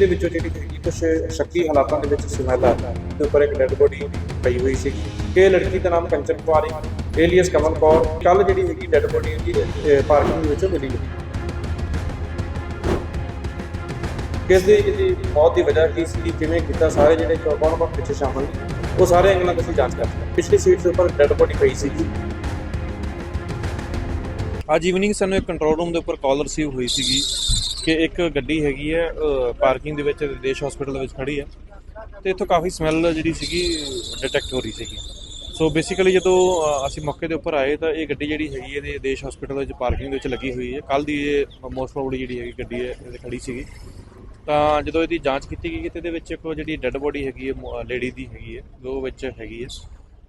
ਇਹਦੇ ਵਿੱਚੋਂ ਜਿਹੜੀ ਹੈਗੀ ਕੁਝ ਸ਼ੱਕੀ ਹਾਲਾਤਾਂ ਦੇ ਵਿੱਚ ਸਮੈਲ ਆ ਉੱਪਰ ਇੱਕ ਡੈੱਡ ਬੋਡੀ ਪਈ ਹੋਈ ਸੀ। ਇਹ ਲੜਕੀ ਦਾ ਨਾਮ ਕੰਚਨ ਕੁਮਾਰੀ ਏਲੀਅਸ ਕਮਲ ਕੌਰ। ਕੱਲ ਜਿਹੜੀ ਹੈਗੀ ਡੈੱਡ ਬੋਡੀ ਉਹਦੀ ਪਾਰਕਿੰਗ ਵਿੱਚੋਂ ਮਿਲੀ ਕਿਸ ਦੀ ਇਹਦੀ ਮੌਤ ਦੀ ਵਜ੍ਹਾ ਕੀ ਸੀ, ਕਿਵੇਂ ਕੀਤਾ, ਸਾਰੇ ਜਿਹੜੇ ਕੌਣ ਕੌਣ ਪਿੱਛੇ ਸ਼ਾਮਲ ਉਹ ਸਾਰੇ ਐਂਗਲਾਂ ਦੀ ਅਸੀਂ ਜਾਂਚ ਕਰਦੇ ਪਿਛਲੀ ਸੀਟ ਦੇ ਉੱਪਰ ਡੈੱਡ ਬੋਡੀ ਪਈ ਸੀ। ਅੱਜ ਈਵਨਿੰਗ ਸਾਨੂੰ ਇੱਕ ਕੰਟਰੋਲ ਰੂਮ ਦੇ ਉੱਪਰ ਕਾਲ ਰਿਸੀਵ ਹੋਈ ਸੀਗੀ। ਕਿ ਇੱਕ ਗੱਡੀ ਹੈਗੀ ਹੈ ਪਾਰਕਿੰਗ ਦੇ ਵਿੱਚ ਦੇਸ਼ ਹਸਪੀਟਲ ਦੇ ਵਿੱਚ ਖੜੀ ਹੈ ਤੇ ਇੱਥੋਂ ਕਾਫੀ ਸਮੈਲ ਜਿਹੜੀ ਸੀਗੀ ਡਿਟੈਕਟ ਹੋ ਰਹੀ ਸੀਗੀ। ਸੋ ਬੇਸਿਕਲੀ ਜਦੋਂ ਅਸੀਂ ਮੌਕੇ ਦੇ ਉੱਪਰ ਆਏ ਤਾਂ ਇਹ ਗੱਡੀ ਜਿਹੜੀ ਹੈਗੀ ਇਹਦੇ ਦੇਸ਼ ਹਸਪੀਟਲ ਵਿੱਚ ਪਾਰਕਿੰਗ ਦੇ ਵਿੱਚ ਲੱਗੀ ਹੋਈ ਹੈ ਕੱਲ ਦੀ ਇਹ ਮੋਸਟ ਪ੍ਰੋਬਬਲੀ ਜਿਹੜੀ ਹੈਗੀ ਗੱਡੀ ਹੈ, ਇਹਦੇ ਖੜੀ ਸੀਗੀ। ਤਾਂ ਜਦੋਂ ਇਹਦੀ ਜਾਂਚ ਕੀਤੀ ਗਈ, ਤੇ ਇਹਦੇ ਵਿੱਚ ਇੱਕ ਜਿਹੜੀ ਡੈੱਡ ਬੋਡੀ ਹੈਗੀ ਹੈ ਲੇਡੀ ਦੀ ਹੈਗੀ ਹੈ ਉਹ ਵਿੱਚ ਹੈਗੀ ਹੈ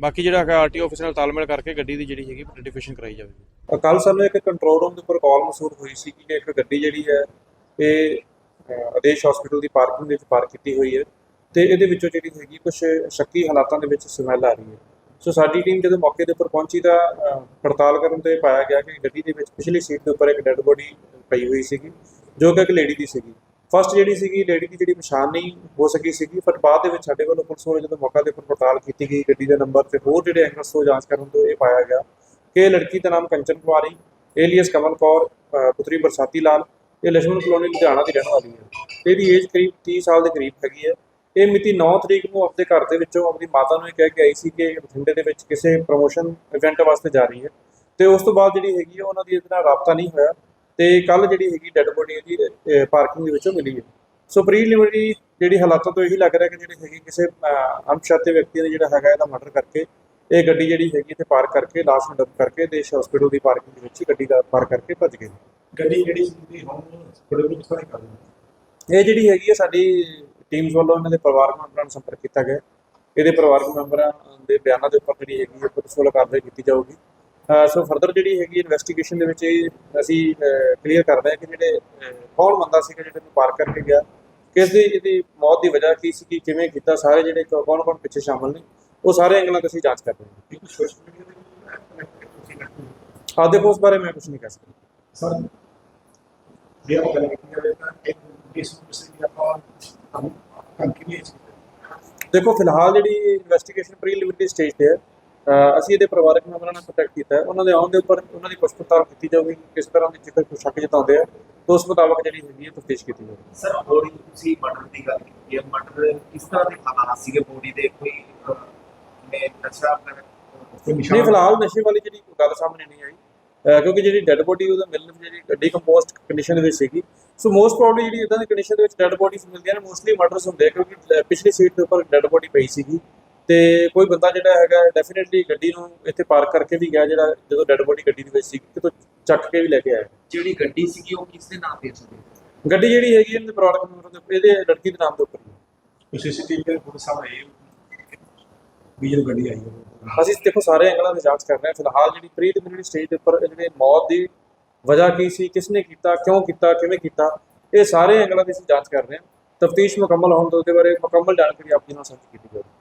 ਬਾਕੀ ਜਿਹੜਾ ਹੈਗਾ ਆਰਟੀਓ ਆਫਿਸ ਨਾਲ ਤਾਲਮੇਲ ਕਰਕੇ ਗੱਡੀ ਦੀ ਜਿਹੜੀ ਹੈਗੀ ਆਇਡੈਂਟੀਫਿਕੇਸ਼ਨ ਕਰਾਈ ਜਾਵੇਗੀ ਕੱਲ ਸਾਨੂੰ ਇੱਕ ਕੰਟਰੋਲ ਰੂਮ ਦੇ ਉੱਪਰ ਕਾਲ ਮਸੂਲ ਹੋਈ ਸੀ ਕਿ ਇੱਕ ਗੱਡੀ ਜਿਹੜੀ ਹੈ ਇਹ ਆਦੇਸ਼ ਹਸਪੀਟਲ ਦੀ ਪਾਰਕਿੰਗ ਦੇ ਵਿੱਚ ਪਾਰਕ ਕੀਤੀ ਹੋਈ ਹੈ ਤੇ ਇਹਦੇ ਵਿੱਚੋਂ ਜਿਹੜੀ ਹੈਗੀ ਕੁਝ ਸ਼ੱਕੀ ਹਾਲਾਤਾਂ ਦੇ ਵਿੱਚ ਸਮੈਲ ਆ ਰਹੀ ਹੈ। ਸੋ ਸਾਡੀ ਟੀਮ ਜਦੋਂ ਮੌਕੇ ਦੇ ਉੱਪਰ ਪਹੁੰਚੀ ਤਾਂ ਪੜਤਾਲ ਕਰਨ ਤੇ ਪਾਇਆ ਗਿਆ ਕਿ ਗੱਡੀ ਦੇ ਵਿੱਚ ਪਿਛਲੀ ਸੀਟ ਦੇ ਉੱਪਰ ਇੱਕ ਡੈੱਡ ਬੋਡੀ ਪਈ ਹੋਈ ਸੀਗੀ, ਜੋ ਕਿ ਇੱਕ ਲੇਡੀ ਦੀ ਸੀਗੀ। ਫਸਟ ਜਿਹੜੀ ਸੀਗੀ ਲੇਡੀ ਦੀ ਜਿਹੜੀ ਪਛਾਣ ਨਹੀਂ ਹੋ ਸਕੀ ਸੀਗੀ ਪਰ ਬਾਅਦ ਦੇ ਵਿੱਚ ਸਾਡੇ ਵੱਲੋਂ ਪੁਲਿਸ ਵੱਲੋਂ ਜਦੋਂ ਮੌਕਾ ਦੇ ਉੱਪਰ ਪੜਤਾਲ ਕੀਤੀ ਗਈ ਗੱਡੀ ਦਾ ਨੰਬਰ ਤੇ ਹੋਰ ਜਿਹੜੇ ਐਂਗਲਸ ਤੋਂ ਜਾਂਚ ਕਰਨ ਤੋਂ ਇਹ ਪਾਇਆ ਗਿਆ ਕਿ ਲੜਕੀ ਦਾ ਨਾਮ ਕੰਚਨ ਕੁਮਾਰੀ ਏਲੀਅਸ ਕਮਲ ਕੌਰ ਪੁੱਤਰੀ ਬਰਸਾਤੀ ਲਾਲ, ਇਹ ਲక్ష్ਮਣ ਕਲੋਨੀ ਲੁਧਿਆਣਾ ਦੀ ਰਹਿਣ ਵਾਲੀ ਹੈ। ਇਹਦੀ ਏਜ ਕਰੀਬ 30 ਸਾਲ ਦੇ ਕਰੀਬ ਹੈਗੀ ਹੈ। ਇਹ ਮਿਤੀ 9 ਤਰੀਕ ਨੂੰ ਆਪਣੇ ਘਰ ਦੇ ਵਿੱਚੋਂ ਆਪਣੀ ਮਾਤਾ ਨੂੰ ਇਹ ਕਹਿ ਕੇ ਆਈ ਸੀ ਕਿ ਬਠਿੰਡੇ ਦੇ ਵਿੱਚ ਕਿਸੇ ਪ੍ਰੋਮੋਸ਼ਨ ਇਵੈਂਟ ਵਾਸਤੇ ਜਾ ਰਹੀ ਹੈ। ਤੇ ਉਸ ਤੋਂ ਬਾਅਦ ਜਿਹੜੀ ਹੈਗੀ ਉਹਨਾਂ ਦੀ ਇਹਦੇ ਨਾਲ ਰابطਾ ਨਹੀਂ ਹੋਇਆ। ਤੇ ਕੱਲ ਜਿਹੜੀ ਹੈਗੀ ਡੈੱਡ ਬੋਡੀ ਇਹਦੀ ਪਾਰਕਿੰਗ ਦੇ ਵਿੱਚੋਂ ਮਿਲੀ ਹੈ। ਸੋ ਪ੍ਰੀਲਿਮਿਨਰੀ ਜਿਹੜੀ ਹਾਲਾਤਾਂ ਤੋਂ ਇਹੀ ਲੱਗ ਰਿਹਾ ਕਿ ਜਿਹੜੀ ਹੈਗੀ ਕਿਸੇ ਅਣਪਛਾਤੇ ਵਿਅਕਤੀ ਨੇ ਜਿਹੜਾ ਹੈਗਾ ਇਹਦਾ ਮਰਡਰ ਕਰਕੇ ਇਹ ਗੱਡੀ ਜਿਹੜੀ ਹੈਗੀ ਇੱਥੇ ਪਾਰਕ ਕਰਕੇ ਲਾਸ਼ ਨੂੰ ਡੰਪ ਕਰਕੇ ਦੇਸ਼ ਹਸਪੀਟਲ ਦੀ ਪਾਰਕਿੰਗ ਦੇ ਵਿੱਚ ਹੀ ਗੱਡੀ ਦਾ ਪਾਰਕ ਕਰਕੇ ਭੱਜ ਗਏ। ਗੱਡੀ ਜਿਹੜੀ ਸੀ ਹੁਣ ਥੋੜੇ ਵੀ ਕਿਥੋਂ ਨਿਕਲਦੀ ਇਹ ਜਿਹੜੀ ਹੈਗੀ ਹੈ ਸਾਡੀ ਟੀਮਸ ਵੱਲੋਂ ਇਹਨਾਂ ਦੇ ਪਰਿਵਾਰਕ ਮੈਂਬਰਾਂ ਨਾਲ ਸੰਪਰਕ ਕੀਤਾ ਗਿਆ। ਇਹਦੇ ਪਰਿਵਾਰਕ ਮੈਂਬਰਾਂ ਦੇ ਬਿਆਨਾਂ ਦੇ ਉੱਪਰ ਜਿਹੜੀ ਹੈਗੀ ਹੈ ਪੁਲਿਸ ਵੱਲੋਂ ਕਾਰਵਾਈ ਕੀਤੀ ਜਾਊਗੀ। ਸੋ ਫਰਦਰ ਜਿਹੜੀ ਹੈਗੀ ਇਨਵੈਸਟੀਗੇਸ਼ਨ ਦੇ ਵਿੱਚ ਇਹ ਅਸੀਂ ਕਲੀਅਰ ਕਰ ਰਹੇ ਹਾਂ ਕਿ ਜਿਹੜੇ ਕੌਣ ਬੰਦਾ ਸੀਗਾ ਜਿਹੜੇ ਨੂੰ ਪਾਰ ਕਰਕੇ ਗਿਆ ਕਿਸ ਦੀ ਇਹਦੀ ਮੌਤ ਦੀ ਵਜ੍ਹਾ ਕੀ ਸੀ ਕਿਵੇਂ ਕੀਤਾ ਸਾਰੇ ਜਿਹੜੇ ਕੌਣ ਕੌਣ ਪਿੱਛੇ ਸ਼ਾਮਲ ਨੇ ਉਹ ਸਾਰੇ ਐਂਗਲਾਂ ਤੋਂ ਅਸੀਂ ਜਾਂਚ ਕਰ ਰਹੇ ਹਾਂ। ਆਹ ਦੇਖੋ ਉਸ ਬਾਰੇ ਮੈਂ ਕੁਝ ਨਹੀਂ ਕਹਿ ਸਕਦਾ। ਸਰ ਜੇ ਆਪਾਂ ਗੱਲ ਤਾਂ ਇੱਕ ਆਪਾਂ ਦੇਖੋ ਫਿਲਹਾਲ ਜਿਹੜੀ ਇਨਵੈਸਟੀਗੇਸ਼ਨ ਪ੍ਰੀਲਿਮਿਨਰੀ ਸਟੇਜ ਤੇ ਹੈ ਅਸੀਂ ਇਹਦੇ ਪਰਿਵਾਰਕ ਮੈਂਬਰਾਂ ਨਾਲ ਕੰਟੈਕਟ ਕੀਤਾ ਹੈ। ਉਹਨਾਂ ਦੇ ਆਉਣ ਦੇ ਉੱਪਰ ਉਹਨਾਂ ਦੀ ਪੁੱਛ ਪੜਤਾਲ ਕੀਤੀ ਜਾਊਗੀ ਕਿਸ ਤਰ੍ਹਾਂ ਦੀ ਜੇਕਰ ਕੋਈ ਸ਼ੱਕ ਜਤਾਉਂਦੇ ਆ ਤਾਂ ਉਸ ਮੁਤਾਬਕ ਜਿਹੜੀ ਹੈਗੀ ਹੈ ਤਫਤੀਸ਼ ਕੀਤੀ ਜਾਊਗੀ। ਸਰ ਬੋਡੀ ਤੁਸੀਂ ਮਰਡਰ ਦੀ ਗੱਲ ਕੀਤੀ ਹੈ। ਮਰਡਰ ਕਿਸ ਤਰ੍ਹਾਂ ਦੇ ਹਾਲਾਤ ਸੀਗੇ ਬੋਡੀ ਦੇ? ਕੋਈ ਨੇ ਨਸ਼ਾ ਨਹੀਂ ਫਿਲਹਾਲ ਨਸ਼ੇ ਵਾਲੀ ਜਿਹੜੀ ਕੋਈ ਗੱਲ ਸਾਹਮਣੇ ਨਹੀਂ ਆਈ। ਕਿਉਂਕਿ ਜਿਹੜੀ ਡੈੱਡ ਬੋਡੀ ਉਹਦਾ ਮਿਲਣ ਜਿਹੜੀ ਡੀਕੰਪੋਸਟ ਕੰਡੀਸ਼ਨ ਦੇ ਵਿੱਚ ਸੀਗੀ। ਸੋ ਮੋਸਟ ਪ੍ਰੋਬਬਲੀ ਜਿਹੜੀ ਇਦਾਂ ਦੀ ਕੰਡੀਸ਼ਨ ਦੇ ਵਿੱਚ ਡੈੱਡ ਬੋਡੀਜ਼ ਮਿਲਦੀਆਂ ਨੇ ਮੋਸਟਲੀ ਮਰਡਰਸ ਹੁੰਦੇ ਆ ਕਿਉਂਕਿ ਪਿਛਲੀ ਸੀਟ ਦੇ ਉੱਪਰ ਡੈੱਡ ਬੋਡੀ ਪਈ ਸੀਗੀ। ਤੇ ਕੋਈ ਬੰਦਾ ਜਿਹੜਾ ਹੈਗਾ ਡੈਫੀਨਿਟਲੀ ਗੱਡੀ ਨੂੰ ਇੱਥੇ ਪਾਰਕ ਕਰਕੇ ਵੀ ਗਿਆ ਜਿਹੜਾ ਜਦੋਂ ਡੈੱਡ ਬੋਡੀ ਗੱਡੀ ਦੇ ਵਿੱਚ ਸੀ ਕਿਤੋਂ ਚੱਕ ਕੇ ਵੀ ਲੈ ਕੇ ਆਇਆ। ਜਿਹੜੀ ਗੱਡੀ ਸੀਗੀ ਉਹ ਕਿਸ ਦੇ ਨਾਮ ਤੇ ਸੀ ਗੱਡੀ ਜਿਹੜੀ ਹੈਗੀ ਇਹਦੇ ਦੇ ਉੱਪਰ- ਇਹਦੇ ਲੜਕੀ ਦੇ ਨਾਮ ਦੇ ਉੱਪਰ। ਸੀਸੀਟੀਵੀ ਦੇ ਫੋਟੋ ਸਾਹਮਣੇ ਆਈ ਵੀ ਜਦੋਂ ਗੱਡੀ ਆਈ ਅਸੀਂ ਦੇਖੋ ਸਾਰੇ ਐਂਗਲਾਂ ਦੀ ਜਾਂਚ ਕਰ ਰਹੇ ਹਾਂ। ਫਿਲਹਾਲ ਜਿਹੜੀ ਪ੍ਰੀਲਿਮਿਨਰੀ ਸਟੇਜ ਦੇ ਉੱਪਰ ਜਿਹੜੇ ਮੌਤ ਦੀ ਵਜ੍ਹਾ ਕੀ ਸੀ ਕਿਸ ਨੇ ਕੀਤਾ ਕਿਉਂ ਕੀਤਾ ਕਿਵੇਂ ਕੀਤਾ ਇਹ ਸਾਰੇ ਐਂਗਲਾਂ ਦੀ ਅਸੀਂ ਜਾਂਚ ਕਰ ਰਹੇ ਹਾਂ। ਤਫਤੀਸ਼ ਮੁਕੰਮਲ ਹੋਣ ਤੋਂ ਉਹਦੇ ਬਾਰੇ ਮੁਕੰਮਲ ਜਾਣਕਾਰੀ ਆਪ ਜੀ ਨਾਲ ਸਾਂਝੀ ਕੀਤੀ ਜਾਵੇਗੀ